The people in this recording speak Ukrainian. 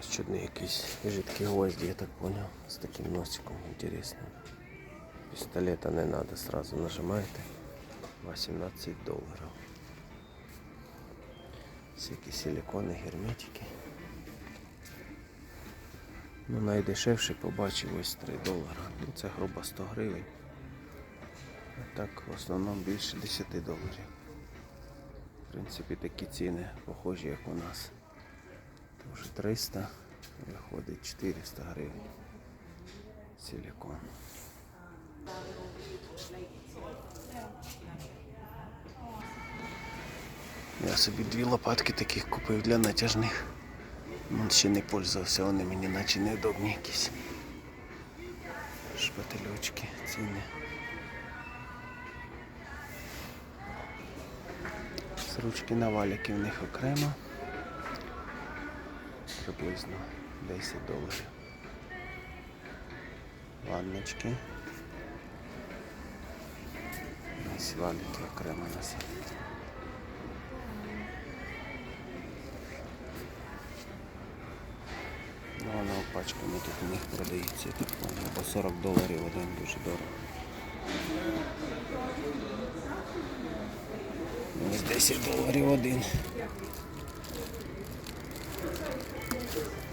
Розчудні якісь жидкі гвозді, я так понял, з таким носиком інтересним. Пістолета не треба, сразу нажимаєте. 18 доларів. Всякі силикони, герметики. Ну, найдешевший побачив ось 3 долара. Ну, це грубо 100 гривень. А так в основному більше 10 доларів. В принципі, такі ціни похожі, як у нас. Тоже 300, виходить 400 гривень. Силикон. Я собі дві лопатки таких купив для натяжних. Ну, ще не пользувався, вони мені наче неудобні якісь. Шпательочки, ціни. З ручки на валіки в них окремо. Приблизно 10 доларів. Ванночки. Ось валіки окремо носять. Ну, воно пачками тут у них продається, так понял. По 40 доларів один дуже дорого. Ось 10 доларів один. Thank you.